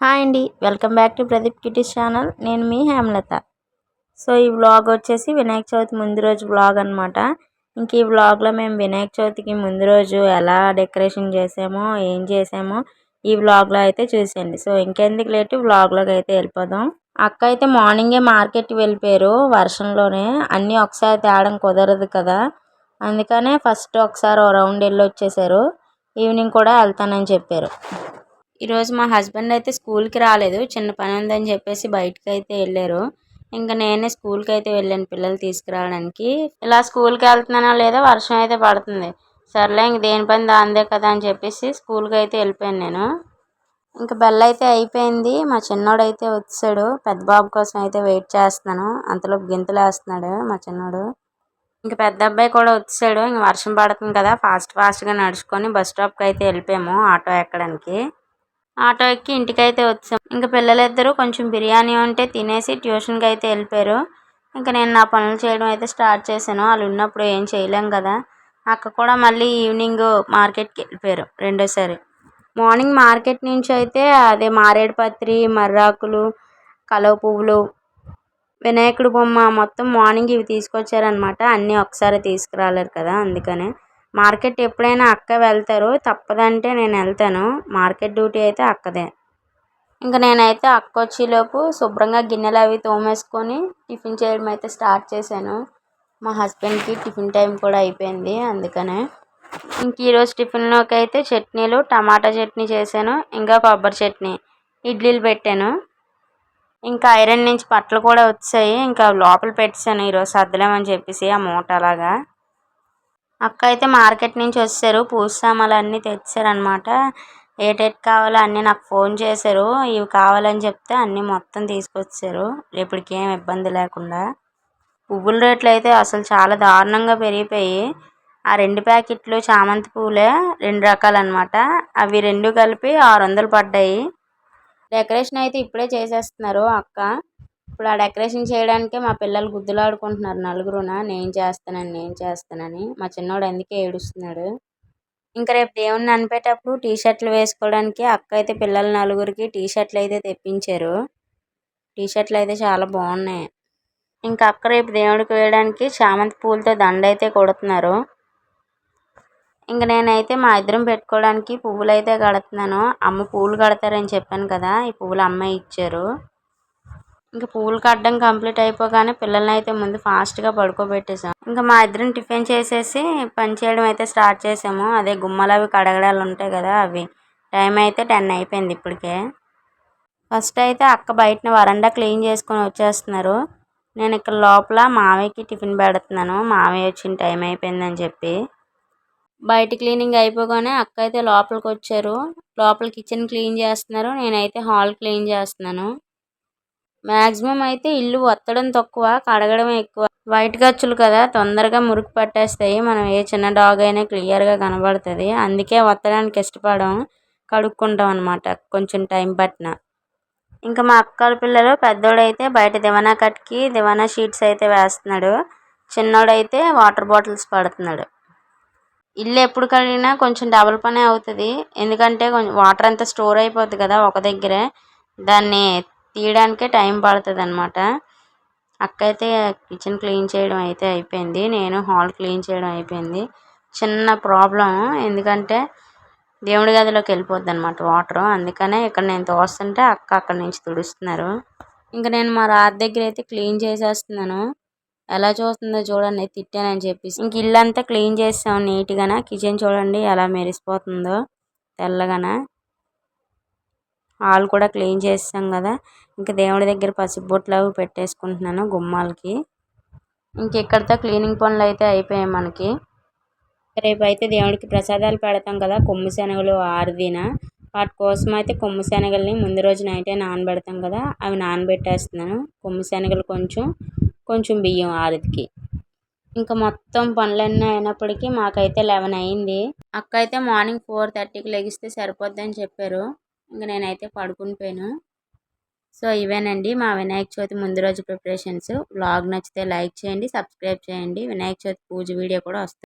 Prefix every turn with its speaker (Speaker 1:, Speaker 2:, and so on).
Speaker 1: Hi అండి. Welcome back to Pradeep kitties channel. నేను మీ హేమలత. సో ఈ వ్లాగ్ వచ్చేసి వినాయక చవితి ముందు రోజు వ్లాగ్ అనమాట ఇంక ఈ వ్లాగ్లో మేము వినాయక చవితికి ముందు రోజు ఎలా డెకరేషన్ చేసామో ఏం చేసామో ఈ వ్లాగ్లో అయితే చూసేయండి. సో ఇంకెందుకు లేటు వ్లాగ్లోకి అయితే వెళ్ళిపోదాం. అక్క అయితే మార్నింగే మార్కెట్కి వెళ్ళిపోయారు. వర్షంలోనే అన్నీ ఒకసారి తేడం కుదరదు కదా. అందుకనే ఫస్ట్ ఒకసారి ఓ రౌండ్ వెళ్ళి వచ్చేసారు. ఈవినింగ్ కూడా వెళ్తానని చెప్పారు. ఈరోజు మా హస్బెండ్ అయితే స్కూల్కి రాలేదు. చిన్న పని ఉందని చెప్పేసి బయటకు అయితే వెళ్ళారు. ఇంకా నేనే స్కూల్కి అయితే వెళ్ళాను పిల్లలు తీసుకురావడానికి. ఇలా స్కూల్కి వెళ్తున్నానో లేదో వర్షం అయితే పడుతుంది. సర్లే ఇంక దేని పని దాందే కదా అని చెప్పేసి స్కూల్కి అయితే వెళ్ళిపోయాను నేను. ఇంకా బెల్ అయితే అయిపోయింది. మా చిన్నోడు అయితే వచ్చాడు. పెద్ద బాబు కోసం అయితే వెయిట్ చేస్తున్నాను. అంతలో గింతలు వేస్తున్నాడు మా చిన్నోడు. ఇంకా పెద్ద అబ్బాయి కూడా వచ్చాడు. ఇంక వర్షం పడుతుంది కదా. ఫాస్ట్ ఫాస్ట్గా నడుచుకొని బస్ స్టాప్కి అయితే వెళ్ళిపోయాము ఆటో ఎక్కడానికి. ఆటో ఎక్కి ఇంటికైతే వచ్చాం. ఇంకా పిల్లలిద్దరూ కొంచెం బిర్యానీ ఉంటే తినేసి ట్యూషన్కి అయితే వెళ్ళిపోయారు. ఇంకా నేను నా పనులు చేయడం అయితే స్టార్ట్ చేశాను. వాళ్ళు ఉన్నప్పుడు ఏం చేయలేం కదా. అక్క కూడా మళ్ళీ ఈవినింగ్ మార్కెట్కి వెళ్ళిపోయారు రెండోసారి. మార్నింగ్ మార్కెట్ నుంచి అయితే అదే మారేడుపత్రి మర్రాకులు కలవ పువ్వులు వినాయకుడు బొమ్మ మొత్తం మార్నింగ్ ఇవి తీసుకొచ్చారనమాట అన్నీ ఒకసారి తీసుకురాలేరు కదా అందుకనే. మార్కెట్ ఎప్పుడైనా అక్క వెళ్తారు తప్పదంటే నేను వెళ్తాను. మార్కెట్ డ్యూటీ అయితే అక్కదే. ఇంకా నేనైతే అక్క వచ్చేలోపు శుభ్రంగా గిన్నెలు అవి తోమేసుకొని టిఫిన్ చేయడం అయితే స్టార్ట్ చేశాను. మా హస్బెండ్కి టిఫిన్ టైం కూడా అయిపోయింది అందుకనే. ఇంక ఈరోజు టిఫిన్లోకి అయితే చట్నీలు టమాటా చట్నీ చేశాను ఇంకా కొబ్బరి చట్నీ ఇడ్లీలు పెట్టాను. ఇంకా ఐరన్ నుంచి బట్టలు కూడా వచ్చాయి ఇంకా లోపల పెట్టాను ఈరోజు సర్దలేమని చెప్పేసి ఆ మూట అలాగా. అక్క అయితే మార్కెట్ నుంచి వచ్చారు పూజ సామాన్లు అన్నీ తెచ్చారనమాట ఏటేటి కావాలో అన్నీ నాకు ఫోన్ చేశారు. ఇవి కావాలని చెప్తే అన్నీ మొత్తం తీసుకొచ్చారు. రేపటికి ఏం ఇబ్బంది లేకుండా. పువ్వుల రేట్లు అయితే అసలు చాలా దారుణంగా పెరిగిపోయి ఆ రెండు ప్యాకెట్లు చామంతి పువ్వులే రెండు రకాలన్నమాట. అవి రెండు కలిపి ఆరు వందలు పడ్డాయి. డెకరేషన్ అయితే ఇప్పుడే చేసేస్తున్నారు అక్క. ఇప్పుడు ఆ డెకరేషన్ చేయడానికే మా పిల్లలు గుద్దులాడుకుంటున్నారు నలుగురున? నేను చేస్తానని నేను చేస్తానని మా చిన్నోడు అందుకే ఏడుస్తున్నాడు. ఇంకా రేపు దేవుణ్ణి అనిపేటప్పుడు టీ షర్ట్లు వేసుకోవడానికి అక్క అయితే పిల్లల నలుగురికి టీ షర్ట్లు అయితే తెప్పించారు. టీ షర్ట్లు అయితే చాలా బాగున్నాయి. ఇంకా అక్క రేపు దేవుడికి వేయడానికి చామంతి పూలతో దండ అయితే కొడుతున్నారు. ఇంక నేనైతే మా ఇద్దరం పెట్టుకోవడానికి పువ్వులు అయితే కడుతున్నాను. అమ్మ పువ్వులు కడతారని చెప్పాను కదా ఈ పువ్వులు అమ్మాయి ఇచ్చారు. ఇంకా పూలు కట్టడం కంప్లీట్ అయిపోగానే పిల్లల్ని అయితే ముందు ఫాస్ట్గా పడుకోబెట్టేసాం. ఇంకా మా ఇద్దరం టిఫిన్ చేసేసి పని చేయడం అయితే స్టార్ట్ చేసాము. అదే గుమ్మలు అవి కడగడాలు ఉంటాయి కదా అవి. టైం అయితే టెన్ అయిపోయింది ఇప్పటికే. ఫస్ట్ అయితే అక్క బయటన వరండా క్లీన్ చేసుకొని వచ్చేస్తున్నారు. నేను ఇక్కడ లోపల మావయ్యకి టిఫిన్ పెడుతున్నాను. మావయ్య వచ్చిన టైం అయిపోయిందని చెప్పి. బయట క్లీనింగ్ అయిపోగానే అక్క అయితే లోపలికి వచ్చారు. లోపల కిచెన్ క్లీన్ చేస్తున్నారు. నేనైతే హాల్ క్లీన్ చేస్తున్నాను. మ్యాక్సిమం అయితే ఇల్లు వత్తడం తక్కువ కడగడం ఎక్కువ. వైట్ గచ్చులు కదా తొందరగా మురికి పట్టేస్తాయి. మనం ఏ చిన్న డాగ్ అయినా క్లియర్గా కనబడుతుంది. అందుకే వత్తడానికి ఇష్టపడడం కడుక్కుంటాం అనమాట కొంచెం టైం పట్టిన. ఇంకా మా అక్కల పిల్లలు పెద్దోడైతే బయట దివానా కట్కి దివానా షీట్స్ అయితే వేస్తున్నాడు. చిన్నోడైతే వాటర్ బాటిల్స్ పడుతున్నాడు. ఇల్లు ఎప్పుడు కడిగినా కొంచెం డబల్ పనే అవుతుంది. ఎందుకంటే కొంచెం వాటర్ అంతా స్టోర్ అయిపోతుంది కదా ఒక దగ్గరే. దాన్ని తీయడానికే టైం పడుతుంది అనమాట అక్క అయితే కిచెన్ క్లీన్ చేయడం అయితే అయిపోయింది. నేను హాల్ క్లీన్ చేయడం అయిపోయింది. చిన్న ప్రాబ్లం ఎందుకంటే దేవుడి గదిలోకి వెళ్ళిపోద్ది అనమాట వాటర్. అందుకనే ఇక్కడ నేను తోస్తుంటే అక్క అక్కడి నుంచి తుడుస్తున్నారు. ఇంకా నేను మా రాత్ దగ్గర అయితే క్లీన్ చేసేస్తున్నాను. ఎలా చూస్తుందో చూడండి తిట్టానని చెప్పేసి. ఇంక ఇల్లంతా క్లీన్ చేసాం నీట్గా కిచెన్ చూడండి ఎలా మెరిసిపోతుందో తెల్లగాన. హాల్ కూడా క్లీన్ చేసాం కదా. ఇంకా దేవుడి దగ్గర పసుపు అవి పెట్టేసుకుంటున్నాను గుమ్మాలకి. ఇంక ఇక్కడితో క్లీనింగ్ పనులు అయితే అయిపోయాయి మనకి. రేపు అయితే దేవుడికి ప్రసాదాలు పెడతాం కదా కొమ్ము శనగలు ఆరుదిన. వాటి కోసం అయితే కొమ్ము శనగల్ని ముందు రోజు నైటే నానబెడతాం కదా అవి నానబెట్టేస్తున్నాను. కొమ్ము శనగలు కొంచెం కొంచెం బియ్యం ఆరుదికి. ఇంకా మొత్తం పనులన్నీ అయినప్పటికీ మాకైతే లెవెన్ అయింది. అక్క అయితే మార్నింగ్ ఫోర్ థర్టీకి లెగిస్తే సరిపోద్దని చెప్పారు. ఇంకా నేనైతే పడుకుని పోయాను. సో ఇవేనండి మా వినాయక చవితి ముందు రోజు ప్రిపరేషన్స్. వ్లాగ్ నచ్చితే లైక్ చేయండి సబ్స్క్రైబ్ చేయండి. వినాయక చవితి పూజ వీడియో కూడా వస్తుంది